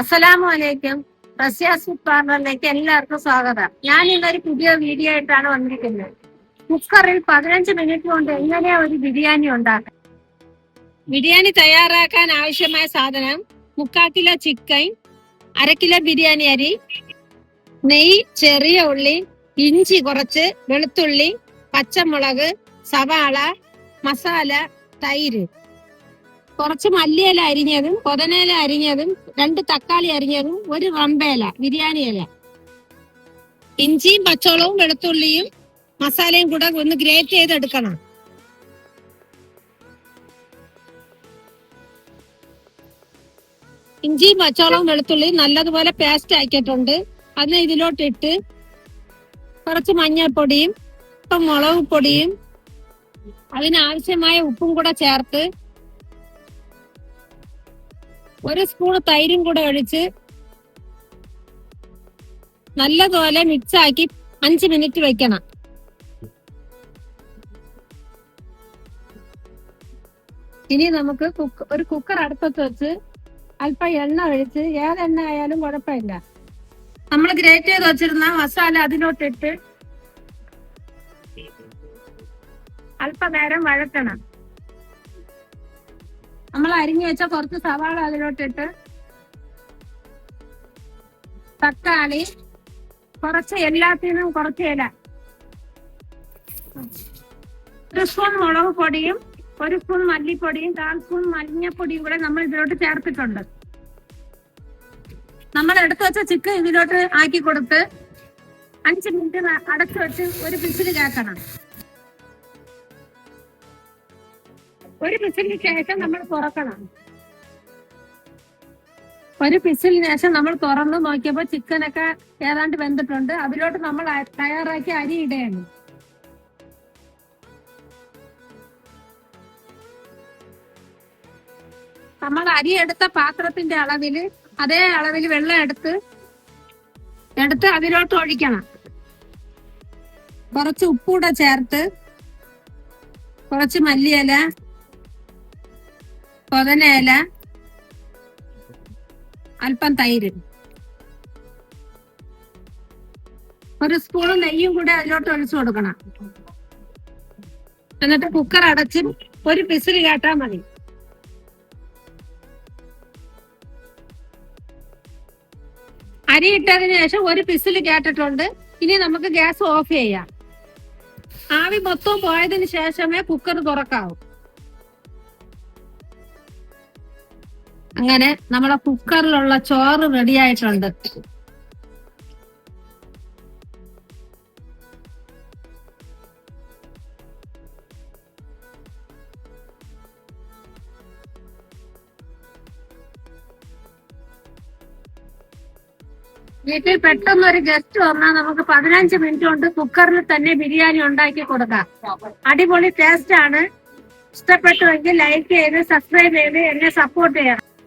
അസ്സലാമു അലൈക്കും റസ്യാസ് ഫുഡ് പാർലറിലേക്ക് എല്ലാവർക്കും സ്വാഗതം. ഞാൻ ഇന്നൊരു പുതിയ വീഡിയോ ആയിട്ടാണ് വന്നിരിക്കുന്നത്. കുക്കറിൽ പതിനഞ്ച് മിനിറ്റ് കൊണ്ട് എങ്ങനെയാ ഒരു ബിരിയാണി ഉണ്ടാക്കാം ബിരിയാണി തയ്യാറാക്കാൻ ആവശ്യമായ സാധനം മുക്കാൽ കിലോ ചിക്കൻ അര കിലോ ബിരിയാണി അരി നെയ് ചെറിയ ഉള്ളി ഇഞ്ചി കുറച്ച് വെളുത്തുള്ളി പച്ചമുളക് സവാള മസാല തൈര്. കുറച്ച് മല്ലിയില അരിഞ്ഞതും കൊതനയില അരിഞ്ഞതും രണ്ട് തക്കാളി അരിഞ്ഞതും ഒരു റമ്പേല ബിരിയാണി ഇല. ഇഞ്ചിയും പച്ചോളവും വെളുത്തുള്ളിയും മസാലയും കൂടെ ഒന്ന് ഗ്രേറ്റ് ചെയ്തെടുക്കണം. ഇഞ്ചിയും പച്ചോളവും വെളുത്തുള്ളിയും നല്ലതുപോലെ പേസ്റ്റ് ആക്കിയിട്ടുണ്ട്. അതിനെ ഇതിലോട്ടിട്ട് കുറച്ച് മഞ്ഞൾപ്പൊടിയും ഇപ്പം മുളക് പൊടിയും അതിനാവശ്യമായ ഉപ്പും കൂടെ ചേർത്ത് ഒരു സ്പൂൺ തൈരും കൂടെ ഒഴിച്ച് നല്ലതുപോലെ മിക്സ് ആക്കി അഞ്ച് മിനിറ്റ് വെക്കണം. ഇനി നമുക്ക് കുക്ക് ഒരു കുക്കർ അടുപ്പത്ത് വെച്ച് അല്പം എണ്ണ ഒഴിച്ച് ഏതെണ്ണ ആയാലും കുഴപ്പമില്ല. നമ്മൾ ഗ്രേറ്റ് ചെയ്ത് വെച്ചിരുന്ന മസാല അതിലോട്ടിട്ട് അല്പനേരം വഴറ്റണം. നമ്മൾ അരിഞ്ഞു വെച്ച കുറച്ച് സവാള അതിലോട്ടിട്ട് തക്കാളി കുറച്ച് എല്ലാത്തിനും കുറച്ച് ഇല. ഒരു സ്പൂൺ മുളക് പൊടിയും ഒരു സ്പൂൺ മല്ലിപ്പൊടിയും കാൽ സ്പൂൺ മഞ്ഞപ്പൊടിയും കൂടെ നമ്മൾ ഇതിലോട്ട് ചേർത്തിട്ടുണ്ട്. നമ്മൾ എടുത്തു വെച്ച ചിക്കൻ ഇതിലോട്ട് ആക്കി കൊടുത്ത് അഞ്ച് മിനിറ്റ് അടച്ചു വെച്ച് ഒരു പിച്ചിൽ കേൾക്കണം ഒരു പിസിലിന് ശേഷം നമ്മൾ തുറക്കണം. ഒരു പിസിലിന് ശേഷം നമ്മൾ തുറന്ന് നോക്കിയപ്പോ ചിക്കനൊക്കെ ഏതാണ്ട് വെന്തിട്ടുണ്ട്. അതിലോട്ട് നമ്മൾ തയ്യാറാക്കി അരി ഇടയാണ്. നമ്മൾ അരി എടുത്ത പാത്രത്തിന്റെ അളവിൽ അതേ അളവിൽ വെള്ളം എടുത്ത് എടുത്ത് അതിലോട്ട് ഒഴിക്കണം. കുറച്ച് ഉപ്പൂടെ ചേർത്ത് കുറച്ച് മല്ലിയില പൊതനയില അല്പം തൈര്. ഒരു സ്പൂൺ നെയ്യും കൂടെ അതിലോട്ട് ഒഴിച്ചു കൊടുക്കണം. എന്നിട്ട് കുക്കർ അടച്ച് ഒരു പിസിൽ കേട്ടാ മതി. അരി ഇട്ടതിന് ശേഷം ഒരു പിസിൽ കേട്ടിട്ടുണ്ട്. ഇനി നമുക്ക് ഗ്യാസ് ഓഫ് ചെയ്യാം. ആവി മൊത്തം പോയതിന് ശേഷമേ കുക്കർ തുറക്കാവൂ. അങ്ങനെ നമ്മുടെ കുക്കറിലുള്ള ചോറ് റെഡി ആയിട്ടുണ്ട്. വീട്ടിൽ പെട്ടെന്ന് ഒരു ഗസ്റ്റ് വന്നാൽ നമുക്ക് പതിനഞ്ച് മിനിറ്റ് കൊണ്ട് കുക്കറിൽ തന്നെ ബിരിയാണി ഉണ്ടാക്കി കൊടുക്കാം. അടിപൊളി ടേസ്റ്റ് ആണ്. ഇഷ്ടപ്പെട്ടുവെങ്കിൽ ലൈക്ക് ചെയ്ത് സബ്സ്ക്രൈബ് ചെയ്ത് എന്നെ സപ്പോർട്ട് ചെയ്യണം.